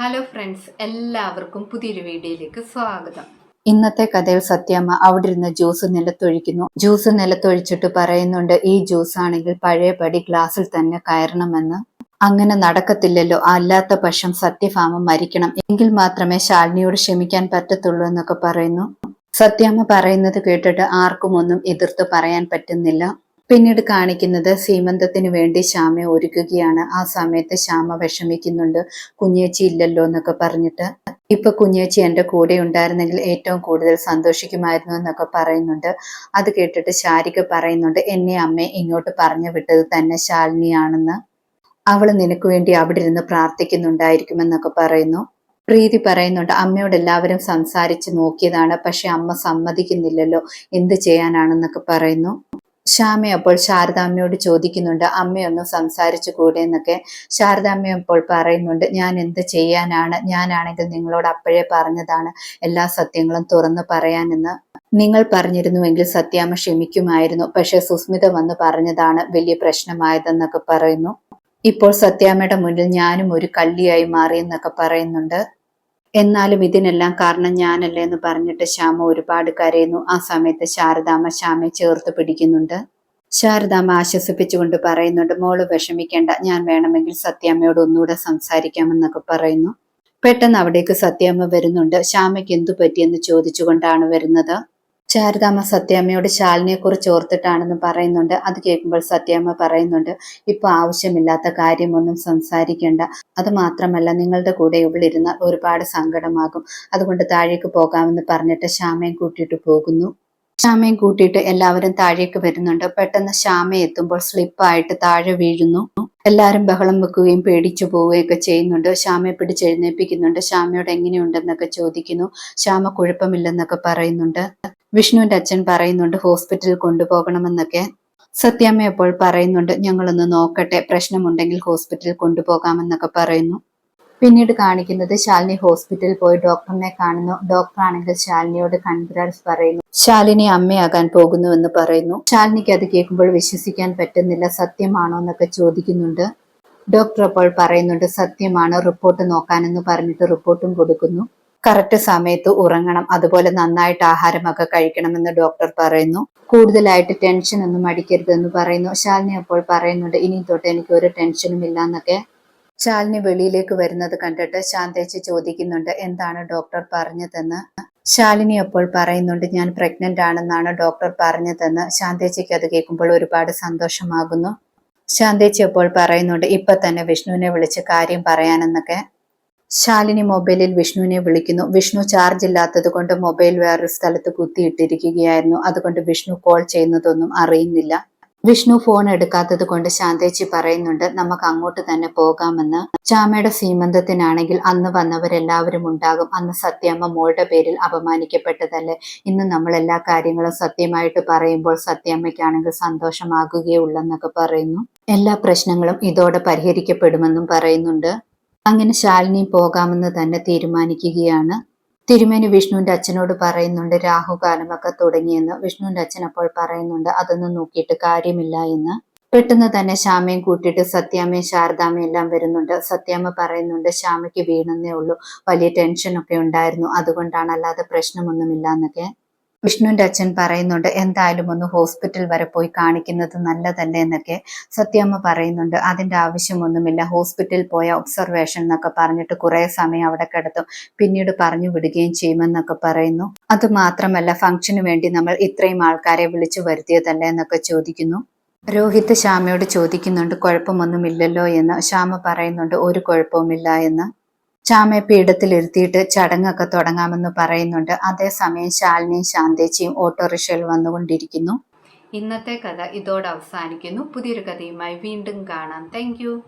Hello friends എല്ലാവർക്കും പുതിയൊരു വീഡിയോയിലേക്ക് സ്വാഗതം. ഇന്നത്തെ കഥയിൽ സത്യമ്മ അവിടെ ഇരുന്ന് ജ്യൂസ് നിലത്തൊഴിക്കുന്നു. ജ്യൂസ് നിലത്തൊഴിച്ചിട്ട് പറയുന്നുണ്ട് ഈ ജ്യൂസ് ആണെങ്കിൽ പഴയപടി ഗ്ലാസ്സിൽ തന്നെ കയറണമെന്ന്. അങ്ങനെ നടക്കത്തില്ലല്ലോ അല്ലാത്ത പക്ഷം സത്യഭാമ മരിക്കണം. എങ്കിൽ മാത്രമേ ശാലിനിയോട് ക്ഷമിക്കാൻ പറ്റത്തുള്ളൂ എന്നൊക്കെ പറയുന്നു. സത്യമ്മ പറയുന്നത് കേട്ടിട്ട് ആർക്കും ഒന്നും എതിർത്ത് പറയാൻ പറ്റുന്നില്ല. പിന്നീട് കാണിക്കുന്നത് സീമന്തത്തിന് വേണ്ടി ശ്യാമയെ ഒരുക്കുകയാണ്. ആ സമയത്ത് ശ്യാമ വിഷമിക്കുന്നുണ്ട്. കുഞ്ഞേച്ചി ഇല്ലല്ലോ എന്നൊക്കെ പറഞ്ഞിട്ട്. ഇപ്പൊ കുഞ്ഞേച്ചി എന്റെ കൂടെ ഉണ്ടായിരുന്നെങ്കിൽ ഏറ്റവും കൂടുതൽ സന്തോഷിക്കുമായിരുന്നു എന്നൊക്കെ പറയുന്നുണ്ട്. അത് കേട്ടിട്ട് ശാരിക പറയുന്നുണ്ട് എന്നെ അമ്മയെ ഇങ്ങോട്ട് പറഞ്ഞു വിട്ടത് തന്നെ ശാലിനിയാണെന്ന്. അവൾ നിനക്ക് വേണ്ടി അവിടെ ഇരുന്ന് പ്രാർത്ഥിക്കുന്നുണ്ടായിരിക്കുമെന്നൊക്കെ പറയുന്നു. പ്രീതി പറയുന്നുണ്ട് അമ്മയോട് എല്ലാവരും സംസാരിച്ച് നോക്കിയതാണ് പക്ഷെ അമ്മ സമ്മതിക്കുന്നില്ലല്ലോ. എന്ത് ചെയ്യാനാണെന്നൊക്കെ പറയുന്നു. ശ്യാമ അപ്പോൾ ശാരദാമ്മയോട് ചോദിക്കുന്നുണ്ട് അമ്മയൊന്ന് സംസാരിച്ചു കൂടെ എന്നൊക്കെ ശാരദാമ്മ അപ്പോൾ പറയുന്നുണ്ട് ഞാൻ എന്ത് ചെയ്യാനാണ്? ഞാനാണെങ്കിൽ നിങ്ങളോട് അപ്പോഴേ പറഞ്ഞതാണ് എല്ലാ സത്യങ്ങളും തുറന്നു പറയാനെന്ന്. നിങ്ങൾ പറഞ്ഞിരുന്നുവെങ്കിൽ സത്യാമ്മ ക്ഷമിക്കുമായിരുന്നു പക്ഷെ സുസ്മിത വന്ന് പറഞ്ഞതാണ് വലിയ പ്രശ്നമായതെന്നൊക്കെ പറയുന്നു. ഇപ്പോൾ സത്യാമ്മയുടെ മുന്നിൽ ഞാനും ഒരു കള്ളിയായി മാറിയെന്നൊക്കെ പറയുന്നുണ്ട്. എന്നാലും ഇതിനെല്ലാം കാരണം ഞാനല്ലേ എന്ന് പറഞ്ഞിട്ട് ശ്യാമ ഒരുപാട് കരയുന്നു. ആ സമയത്ത് ശാരദാമ്മ ശ്യാമയെ ചേർത്ത് പിടിക്കുന്നുണ്ട്. ശാരദാമ്മ ആശ്വസിപ്പിച്ചുകൊണ്ട് പറയുന്നുണ്ട് മോൾ വിഷമിക്കേണ്ട ഞാൻ വേണമെങ്കിൽ സത്യാമ്മയോട് ഒന്നുകൂടെ സംസാരിക്കാമെന്നൊക്കെ പറയുന്നു. പെട്ടെന്ന് അവിടേക്ക് സത്യാമ്മ വരുന്നുണ്ട്. ശ്യാമയ്ക്ക് എന്തു പറ്റിയെന്ന് ചോദിച്ചുകൊണ്ടാണ് വരുന്നത്. ശാരദാമ്മ സത്യാമ്മയോട് ശാലിനിയെ കുറിച്ച് ഓർത്തിട്ടാണെന്ന് പറയുന്നുണ്ട്. അത് കേൾക്കുമ്പോൾ സത്യാമ്മ പറയുന്നുണ്ട് ഇപ്പൊ ആവശ്യമില്ലാത്ത കാര്യമൊന്നും സംസാരിക്കേണ്ട. അത് മാത്രമല്ല നിങ്ങളുടെ കൂടെ ഇവളിരുന്നാൽ ഒരുപാട് സങ്കടമാകും. അതുകൊണ്ട് താഴേക്ക് പോകാമെന്ന് പറഞ്ഞിട്ട് ശ്യാമയും കൂട്ടിയിട്ട് പോകുന്നു. ശ്യാമയും കൂട്ടിയിട്ട് എല്ലാവരും താഴേക്ക് വരുന്നുണ്ട്. പെട്ടെന്ന് ശ്യാമ എത്തുമ്പോൾ സ്ലിപ്പായിട്ട് താഴെ വീഴുന്നു. എല്ലാവരും ബഹളം വെക്കുകയും പേടിച്ചു പോവുകയൊക്കെ ചെയ്യുന്നുണ്ട്. ശ്യാമയെ പിടിച്ചെഴുന്നേൽപ്പിക്കുന്നുണ്ട് ശ്യാമയോട് എങ്ങനെയുണ്ടെന്നൊക്കെ ചോദിക്കുന്നു. ശ്യാമ കുഴപ്പമില്ലെന്നൊക്കെ പറയുന്നുണ്ട്. വിഷ്ണുവിന്റെ അച്ഛൻ പറയുന്നുണ്ട് ഹോസ്പിറ്റലിൽ കൊണ്ടുപോകണമെന്നൊക്കെ. സത്യാമ്മ അപ്പോൾ പറയുന്നുണ്ട് ഞങ്ങളൊന്ന് നോക്കട്ടെ. പ്രശ്നമുണ്ടെങ്കിൽ ഹോസ്പിറ്റലിൽ കൊണ്ടുപോകാമെന്നൊക്കെ പറയുന്നു. പിന്നീട് കാണിക്കുന്നത് ശാലിനി ഹോസ്പിറ്റലിൽ പോയി ഡോക്ടറിനെ കാണുന്നു. ഡോക്ടർ ആണെങ്കിൽ ശാലിനിയോട് കൺഗ്രാറ്റ്സ് പറയുന്നു. ശാലിനി അമ്മയാകാൻ പോകുന്നുവെന്ന് പറയുന്നു. ശാലിനിക്ക് അത് കേൾക്കുമ്പോൾ വിശ്വസിക്കാൻ പറ്റുന്നില്ല. സത്യമാണോ എന്നൊക്കെ ചോദിക്കുന്നുണ്ട്. ഡോക്ടർ അപ്പോൾ പറയുന്നുണ്ട് സത്യമാണ്. റിപ്പോർട്ട് നോക്കാനെന്ന് പറഞ്ഞിട്ട് റിപ്പോർട്ടും കൊടുക്കുന്നു. കറക്റ്റ് സമയത്ത് ഉറങ്ങണം. അതുപോലെ നന്നായിട്ട് ആഹാരമൊക്കെ കഴിക്കണമെന്ന് ഡോക്ടർ പറയുന്നു. കൂടുതലായിട്ട് ടെൻഷൻ ഒന്നും അടിക്കരുതെന്ന് പറയുന്നു. ശാലിനി അപ്പോൾ പറയുന്നുണ്ട് ഇനി തൊട്ട് എനിക്ക് ഒരു ടെൻഷനും ഇല്ല എന്നൊക്കെ ശാലിനി വെളിയിലേക്ക് വരുന്നത് കണ്ടിട്ട് ശാന്തേച്ചി ചോദിക്കുന്നുണ്ട് എന്താണ് ഡോക്ടർ പറഞ്ഞതെന്ന്? ശാലിനി അപ്പോൾ പറയുന്നുണ്ട് ഞാൻ പ്രഗ്നന്റ് ആണെന്നാണ് ഡോക്ടർ പറഞ്ഞതെന്ന്. ശാന്തേച്ചിക്ക് അത് കേൾക്കുമ്പോൾ ഒരുപാട് സന്തോഷമാകുന്നു. ശാന്തേച്ചി അപ്പോൾ പറയുന്നുണ്ട് ഇപ്പൊ തന്നെ വിഷ്ണുവിനെ വിളിച്ച് കാര്യം പറയാനെന്നൊക്കെ. ശാലിനി മൊബൈലിൽ വിഷ്ണുവിനെ വിളിക്കുന്നു. വിഷ്ണു ചാർജ് ഇല്ലാത്തത് കൊണ്ട് മൊബൈൽ വേറൊരു സ്ഥലത്ത് കുത്തിയിട്ടിരിക്കുകയായിരുന്നു. അതുകൊണ്ട് വിഷ്ണു കോൾ ചെയ്യുന്നതൊന്നും അറിയുന്നില്ല. വിഷ്ണു ഫോൺ എടുക്കാത്തത് കൊണ്ട് ശാന്തേച്ചി പറയുന്നുണ്ട് നമുക്ക് അങ്ങോട്ട് തന്നെ പോകാമെന്ന്. ചാമയുടെ സീമന്തത്തിനാണെങ്കിൽ അന്ന് വന്നവരെല്ലാവരും ഉണ്ടാകും. അന്ന് സത്യമ്മ മോളുടെ പേരിൽ അപമാനിക്കപ്പെട്ടതല്ലേ? ഇന്ന് നമ്മൾ എല്ലാ കാര്യങ്ങളും സത്യമായിട്ട് പറയുമ്പോൾ സത്യമ്മയ്ക്കാണെങ്കിൽ സന്തോഷമാകുകയുള്ളെന്നൊക്കെ പറയുന്നു. എല്ലാ പ്രശ്നങ്ങളും ഇതോടെ പരിഹരിക്കപ്പെടുമെന്നും പറയുന്നുണ്ട്. അങ്ങനെ ശാലിനി പോകാമെന്ന് തന്നെ തീരുമാനിക്കുകയാണ്. തിരുമേനി വിഷ്ണുവിന്റെ അച്ഛനോട് പറയുന്നുണ്ട് രാഹുകാലമൊക്കെ തുടങ്ങിയെന്ന്. വിഷ്ണുവിന്റെ അച്ഛൻ അപ്പോൾ പറയുന്നുണ്ട് അതൊന്നും നോക്കിയിട്ട് കാര്യമില്ല എന്ന്. പെട്ടെന്ന് തന്നെ ശ്യാമയും കൂട്ടിയിട്ട് സത്യാമ്മയും ശാരദാമ്മയും എല്ലാം വരുന്നുണ്ട്. സത്യാമ്മ പറയുന്നുണ്ട് ശ്യാമയ്ക്ക് വീണെന്നേ ഉള്ളൂ. വലിയ ടെൻഷനൊക്കെ ഉണ്ടായിരുന്നു. അതുകൊണ്ടാണ് അല്ലാതെ പ്രശ്നമൊന്നുമില്ല എന്നൊക്കെ. വിഷ്ണുവിന്റെ അച്ഛൻ പറയുന്നുണ്ട് എന്തായാലും ഒന്ന് ഹോസ്പിറ്റൽ വരെ പോയി കാണിക്കുന്നത് നല്ലതല്ലേ എന്നൊക്കെ സത്യമ്മ പറയുന്നുണ്ട്. അതിന്റെ ആവശ്യമൊന്നുമില്ല. ഹോസ്പിറ്റലിൽ പോയ ഒബ്സർവേഷൻ എന്നൊക്കെ പറഞ്ഞിട്ട് കുറേ സമയം അവിടെ കിടത്തും. പിന്നീട് പറഞ്ഞു വിടുകയും ചെയ്യുമെന്നൊക്കെ പറയുന്നു. അത് മാത്രമല്ല ഫംഗ്ഷന് വേണ്ടി നമ്മൾ ഇത്രയും ആൾക്കാരെ വിളിച്ചു വരുത്തിയതല്ലേ എന്നൊക്കെ ചോദിക്കുന്നു. രോഹിത് ശ്യാമയോട് ചോദിക്കുന്നുണ്ട് കുഴപ്പമൊന്നുമില്ലല്ലോ എന്ന്. ശ്യാമ പറയുന്നുണ്ട് ഒരു കുഴപ്പവുമില്ല എന്ന്. ചാമയെ പീഠത്തിലിരുത്തിയിട്ട് ചടങ്ങൊക്കെ തുടങ്ങാമെന്ന് പറയുന്നുണ്ട്. അതേസമയം ശാലിനിയും ശാന്തേച്ചിയും ഓട്ടോറിക്ഷയിൽ വന്നുകൊണ്ടിരിക്കുന്നു. ഇന്നത്തെ കഥ ഇതോടെ അവസാനിക്കുന്നു. പുതിയൊരു കഥയുമായി വീണ്ടും കാണാം. താങ്ക്